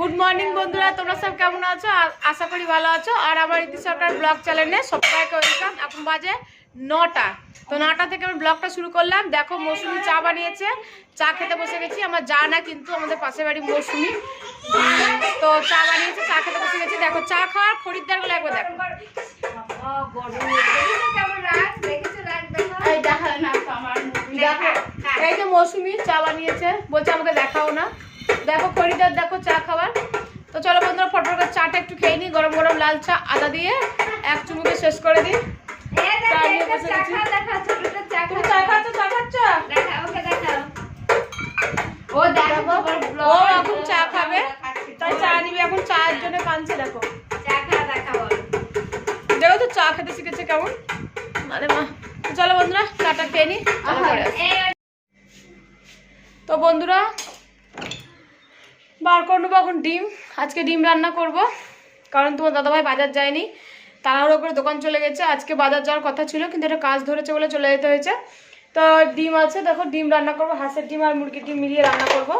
Good morning বন্ধুরা। তোমরা সব কেমন আছো? আশা করি ভালো আছো। আর আমার ইতি সরকার ব্লগ চ্যানেলে সবাইকে ওয়েলকাম এখন বাজে নটা। তো নটা থেকে আমি ব্লগটা শুরু করলাম। দেখো মৌসুমি চা বানিয়েছে। চা খেতে বসে গেছি। আমার যা না কিন্তু আমাদের পাশের বাড়ি মৌসুমি। তো চা বানিয়েছে চা খেতে বসে গেছি। দেখো চা খাওয়ার খরিদ্দারগুলো একবার দেখো এই যে মৌসুমি চা বানিয়েছে। বলছে আমাকে দেখাও না। দেখো খরিদার দেখো চা খাবার। তো চলো বন্ধুরা ফটফট করে চাটা একটু খেয়ে নিই গরম গরম লাল চা আদা দিয়ে এক চুমুকে শেষ করে দিই। ও দেখো দেখো, ও এখন চা খাবে। তাই চা নিবে এখন চায়ের জন্য কাঁদছে দেখো। দেখা তো চা খেতে শিখেছে কেমন? আরে মা। চলো বন্ধুরা চাটা খেয়ে আসি। তো বন্ধুরা বার করে নেব এখন ডিম। আজকে ডিম রান্না করব, কারণ তোমার দাদাভাই বাজার যায়নি। তাড়াহুড়ো করে দোকান চলে গেছে। আজকে বাজার যাওয়ার কথা ছিল, কিন্তু এটা কাজ ধরেছে বলে চলে যেতে হয়েছে। তো ডিম আছে, দেখো ডিম রান্না করব, হাঁসের ডিম আর মুরগির ডিম মিলিয়ে রান্না করব।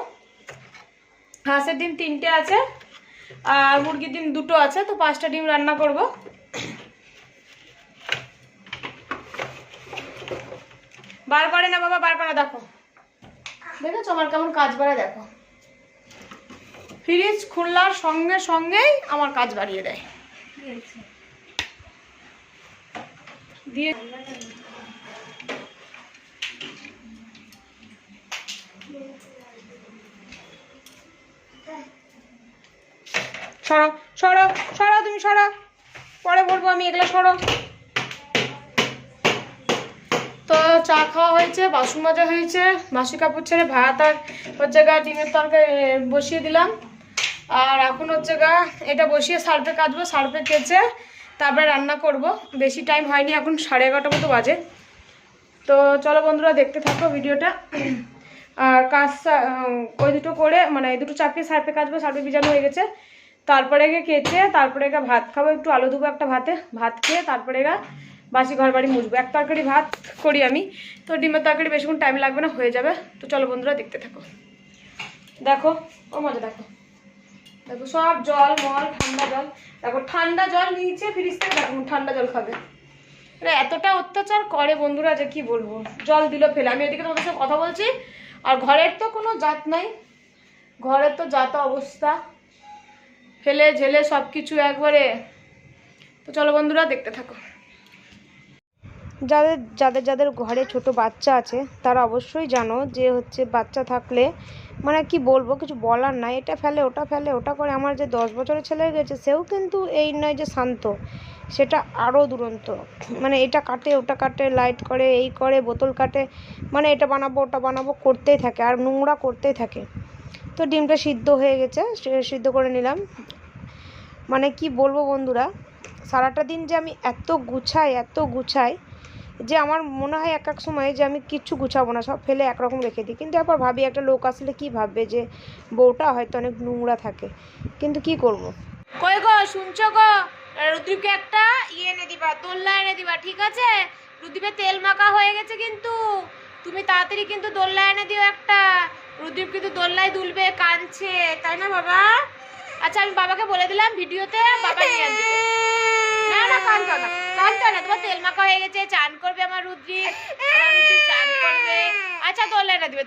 হাঁসের ডিম তিনটে আছে, আর মুরগির ডিম দুটো আছে, তো পাঁচটা ডিম রান্না করব। বার করে না বাবা, বার করে দেখো। দেখেছ আমার কেমন কাজ বাড়ে দেখো। ফ্রিজ খুললার সঙ্গে সঙ্গেই আমার কাজ বাড়িয়ে দেয়। দিয়ে সরো সরো সরো তুমি সরো। পরে বলব আমি, এগুলো সরো। তো চা খাওয়া হয়েছে, বাসন মাজা হয়েছে বাসি কাপড় ছেড়ে ভাত আর হচ্ছে গা ডিমের তরকারি বসিয়ে দিলাম। আর এখন হচ্ছে গা, এটা বসিয়ে সার্ফে কাচবো, সার্ফে কেচে তারপরে রান্না করব। বেশি টাইম হয়নি, এখন সাড়ে এগারোটা মতো বাজে। তো চলো বন্ধুরা, দেখতে থাকো ভিডিওটা। আর কাজ ওই দুটো করে মানে এই দুটো চাপিয়ে সার্ফে কাচবো, সার্ফে ভিজানো হয়ে গেছে। তারপরে গিয়ে কেচে, তারপরে গা ভাত খাব, একটু আলু দেবো একটা ভাতে। ভাত খেয়ে তারপরে গা বাসি ঘর বাড়ি মুছবো। এক তরকারি ভাত করি আমি। তো ডিমের তরকারি বেশিক্ষণ টাইম লাগবে না, হয়ে যাবে। তো চলো বন্ধুরা, দেখতে থাকো। দেখো, ও মজা দেখো। দেখো সব জল, মল, ঠান্ডা জল। দেখো ঠান্ডা জল নিচে ফ্রিজ থেকে দেখো ঠান্ডা জল খাবে। মানে এতটা অত্যাচার করে বন্ধুরা যে কি বলব? জল দিল ফেলে। আমি এদিকে তোমাদের সাথে কথা বলছি। আর ঘরের তো কোনো জাত নাই। ঘরের তো জাত অবস্থা। ফেলে, ঝেলে সব কিছু একবারে। তো চলো বন্ধুরা, দেখতে থাকো। যাদের যাদের যাদের ঘরে ছোট বাচ্চা আছে, তারা অবশ্যই জানো যে হচ্ছে বাচ্চা থাকলে মানে কি বলব, কিছু বলার নাই। এটা ফেলে, ওটা ফেলে, ওটা করে। আমার যে দশ বছরের ছেলে গেছে, সেও কিন্তু এই নয় যে শান্ত, সেটা আরও দুরন্ত। মানে এটা কাটে, ওটা কাটে লাইট করে, এই করে, বোতল কাটে। মানে এটা বানাবো, ওটা বানাবো, করতেই থাকে, আর নোংরা করতেই থাকে। তো ডিমটা সিদ্ধ হয়ে গেছে সিদ্ধ করে নিলাম। মানে কি বলব বন্ধুরা, সারাটা দিন যে আমি এত গুছাই এত গুছাই যে আমার মনে হয় এক এক সময় যে আমি কিচ্ছু গুছাবো না, সব ফেলে একরকম রেখে দিই। কিন্তু একবার ভাবি, একটা লোক আসলে কি ভাববে যে বউটা হয়তো অনেক নোংরা থাকে। কিন্তু কি করব। কই গো, শুনছো গো? রুদ্রীপকে একটা ইয়ে এনে দিবা দোল্লা এনে দিবা, ঠিক আছে? রুদ্রীপের তেল মাখা হয়ে গেছে কিন্তু। তুমি তাড়াতাড়ি কিন্তু দোল্লা এনে দিও একটা। রুদ্রীপ কিন্তু দোল্লায় দুলবে, কাঁদছে। তাই না বাবা? আচ্ছা আমি বাবাকে বলে দিলাম ভিডিওতে বাবা নিয়ে না না কাঁদতো না না, তোমার তেল মাখা হয়ে গেছে, চান করবে আমার করবে। আচ্ছা এনে দিবে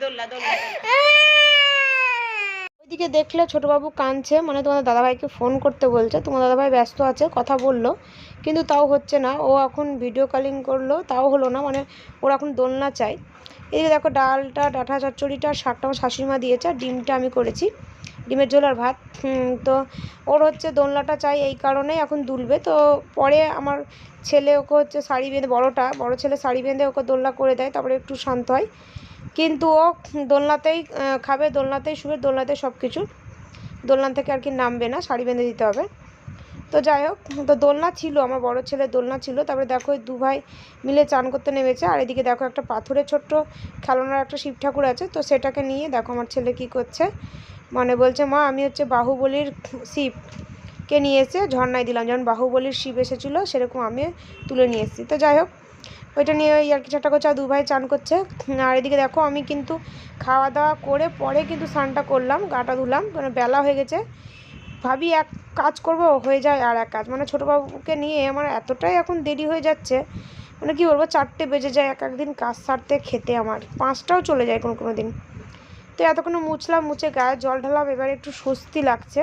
ওইদিকে দেখলে ছোটোবাবু কাঁদছে মানে তোমাদের দাদাভাইকে ফোন করতে বলছে। তোমার দাদাভাই ব্যস্ত আছে, কথা বলল, কিন্তু তাও হচ্ছে না। ও এখন ভিডিও কলিং করল, তাও হলো না মানে ওর এখন দোলনা চাই। এদিকে দেখো, ডালটা, ডাঁটা চচ্চড়িটা, শাকটা আমার শাশুড়িমা দিয়েছে, আর ডিমটা আমি করেছি। ডিমের ঝোল আর ভাত। তো ওর হচ্ছে দোলনাটা চাই এই কারণেই এখন দুলবে। তো পরে আমার ছেলে ওকে হচ্ছে শাড়ি বেঁধে, বড়টা, বড় ছেলে শাড়ি বেঁধে ওকে দোলনা করে দেয়, তারপরে একটু শান্ত হয়। কিন্তু ও দোলনাতেই খাবে, দোলনাতেই শুবে দোলনাতেই সব কিছু। দোলনা থেকে আর কি নামবে না, শাড়ি বেঁধে দিতে হবে। তো যাই হোক, তো দোলনা ছিল, আমার বড় ছেলে দোলনা ছিল। তারপরে দেখো ওই দু ভাই মিলে চান করতে নেমেছে। আর এদিকে দেখো একটা পাথরের ছোট্ট খেলনার একটা শিব ঠাকুর আছে। তো সেটাকে নিয়ে দেখো আমার ছেলে কি করছে। মানে বলছে, মা, আমি হচ্ছে বাহুবলীর শিবকে নিয়ে এসে ঝর্ণায় দিলাম। যেমন বাহুবলীর শিব এসেছিল, সেরকম আমি তুলে নিয়ে এসেছি। তো যাই হোক, ওইটা নিয়ে ওই আর কি চারটা করছে আর দু ভাই চান করছে। আর এদিকে দেখো, আমি কিন্তু খাওয়া দাওয়া করে পরে কিন্তু স্নানটা করলাম, গাটা ধুলাম কারণ বেলা হয়ে গেছে। ভাবি, এক কাজ করব, হয়ে যায় আর এক কাজ। মানে ছোটো বাবুকে নিয়ে আমার এতটাই এখন দেরি হয়ে যাচ্ছে মানে কি বলব, চারটে বেজে যায় এক একদিন কাজ সারতে খেতে আমার। পাঁচটাও চলে যায় কোনো কোনো দিন। তো এতক্ষণ মুছলাম, মুছে গায়ে জল ঢালাম এবার একটু স্বস্তি লাগছে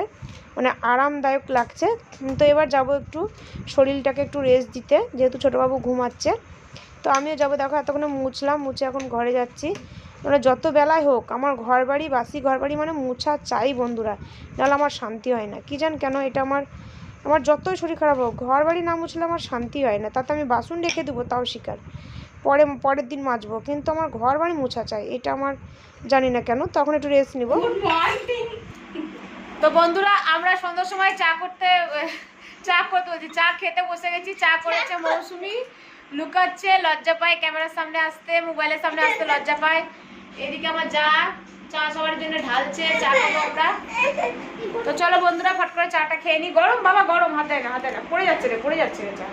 মানে আরামদায়ক লাগছে। তো এবার যাব একটু শরীরটাকে একটু রেস্ট দিতে, যেহেতু ছোটোবাবু ঘুমাচ্ছে। তো আমিও যাব, দেখো এতক্ষণ মুছলাম, মুছে এখন ঘরে যাচ্ছি। মানে যত বেলায় হোক, আমার ঘর বাড়ি বাসি ঘর বাড়ি মানে মুছা চাই বন্ধুরা, নাহলে আমার শান্তি হয় না। কী জান কেন এটা আমার আমার যতই শরীর খারাপ হোক ঘর বাড়ি না মুছলে আমার শান্তি হয় না। তাতে আমি বাসন রেখে দেবো, তাও শিকার। পরে পরের দিন মাজবো। কিন্তু আমার ঘর বাড়ি মোছা চাই এটা আমার জানি না কেন তখন একটু রেস্ট নিব। তো বন্ধুরা আমরা সন্ধ্যার সময় চা করতে চা করতে বলছি চা খেতে বসে গেছি চা করেছে মৌসুমি। লুকাচ্ছে লজ্জা পায় ক্যামেরার সামনে আসতে মোবাইলের সামনে আসতে লজ্জা পায়। এদিকে আমার যা চা সবার জন্য ঢালছে চা খাব আমরা। তো চলো বন্ধুরা ফট করে চাটা খেয়ে নি। গরম বাবা গরম হাতে না হাতে না পড়ে যাচ্ছে রে পড়ে যাচ্ছে রে চা।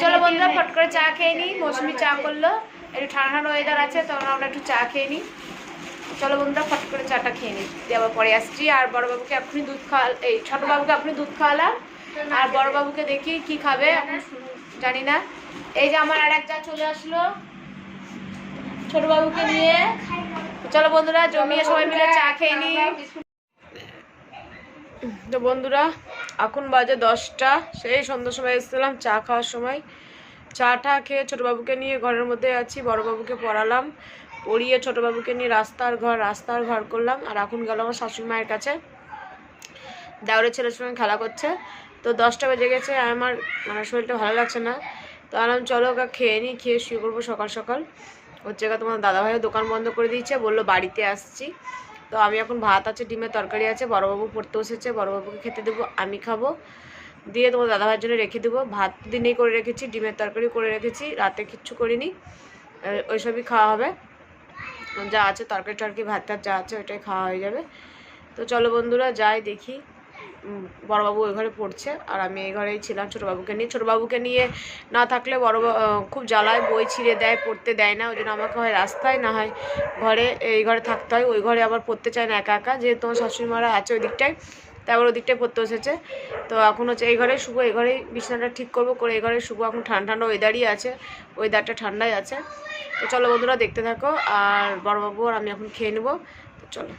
চলো বন্ধুরা, ফট করে চা খেয়ে নি মৌসুমি চা করল। একটু ঠান্ডা ঠান্ডা ওয়েদার আছে তখন আমরা একটু চা খেয়ে নিই। চলো বন্ধুরা, ফট করে চাটা খেয়ে নিই। আবার পরে আসছি। আর বড়বাবুকে এখনই দুধ খাওয়া এই ছোটো বাবুকে এখনই দুধ খাওয়ালাম। আর বড়বাবুকে দেখি কি খাবে। জানি না। এই যে আমার আর এক যা চলে আসলো। ছোট বাবুকে নিয়ে। চলো বন্ধুরা, জমিয়ে সবাই মিলে চা খেয়ে নিই। তো বন্ধুরা এখন বাজে দশটা। সেই সন্ধ্যার সময় এসেছিলাম, চা খাওয়ার সময়। চাটা খেয়ে ছোটোবাবুকে নিয়ে ঘরের মধ্যে আছি, বড়বাবুকে পড়ালাম। পড়িয়ে ছোটোবাবুকে নিয়ে রাস্তার ঘর রাস্তার ঘর করলাম। আর এখন গেল আমার শাশুড়ি মায়ের কাছে। দেওরের ছেলের সঙ্গে খেলা করছে। তো দশটা বেজে গেছে, আর আমার মানে শরীরটা ভালো লাগছে না। তো আলাম চলো ওকে খেয়ে নিই, খেয়ে শুয়ে করব সকাল সকাল। হচ্ছে গা তোমার দাদাভাইও দোকান বন্ধ করে দিয়েছে, বলল বাড়িতে আসছি। তো আমি এখন ভাত আছে, ডিমের তরকারি আছে, বড়োবাবু পড়তে বসেছে, বড়োবাবুকে খেতে দেবো, আমি খাব। দিয়ে তোমার দাদাভাইয়ের জন্য রেখে দেবো। ভাত দিনেই করে রেখেছি, ডিমের তরকারি করে রেখেছি, রাতে কিচ্ছু করিনি। ওই ওইসবই খাওয়া হবে। যা আছে তরকারি টরকারি ভাত টাত যা আছে ওইটাই খাওয়া হয়ে যাবে। তো চলো বন্ধুরা, যাই দেখি। বড়বাবু ওই ঘরে পড়ছে। আর আমি এই ঘরেই ছিলাম ছোটোবাবুকে নিয়ে। ছোটোবাবুকে নিয়ে না থাকলে বড় খুব জ্বালায়, বই ছিঁড়ে দেয়, পড়তে দেয় না। ওই জন্য আমাকে হয় রাস্তায়, না হয় ঘরে, এই ঘরে থাকতে হয়। ওই ঘরে আবার পড়তে চায় না একা একা। যেহেতু আমার শাশুড়ি মারা আছে ওই দিকটায় তারপর ওই দিকটায় পড়তে বসেছে। তো এখন হচ্ছে এই ঘরে শুভ এই ঘরেই বিছানাটা ঠিক করব করে এই ঘরে শুভ এখন ঠান্ডা ঠান্ডা ওয়েদারই আছে। ওয়েদারটা ঠান্ডাই আছে। তো চলো বন্ধুরা দেখতে থাকো। আর বড়বাবু আর আমি এখন খেয়ে নেব। তো চলো।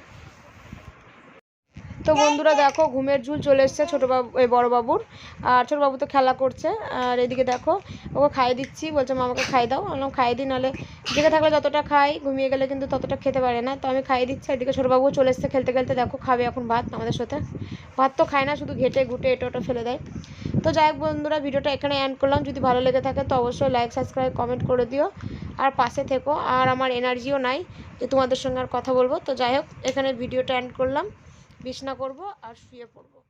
তো বন্ধুরা দেখো, ঘুমের ঝুল চলে এসছে ছোটো বাবু, এই বড়ো বাবুর। আর ছোটো বাবু তো খেলা করছে। আর এদিকে দেখো, ওকে খাইয়ে দিচ্ছি। বলছে মামাকে খাই দাও। আমি খাইয়ে দিই, নাহলে জেগে থাকলে যতটা খাই, ঘুমিয়ে গেলে কিন্তু ততটা খেতে পারে না। তো আমি খাইয়ে দিচ্ছি এদিকে ছোটো বাবু চলে এসছে খেলতে খেলতে। দেখো, খাবে এখন ভাত আমাদের সাথে। ভাত তো খায় না, শুধু ঘেটে, ঘুটে, এটা ওটা ফেলে দেয়। তো যাই হোক বন্ধুরা, ভিডিওটা এখানে অ্যান্ড করলাম। যদি ভালো লেগে থাকে, তো অবশ্যই লাইক সাবস্ক্রাইব কমেন্ট করে দিও। আর পাশে থেকো। আর আমার এনার্জিও নাই যে তোমাদের সঙ্গে আর কথা বলব। তো যাই হোক, এখানে ভিডিওটা অ্যান্ড করলাম। বিছনা করব আর শুয়ে পড়ব।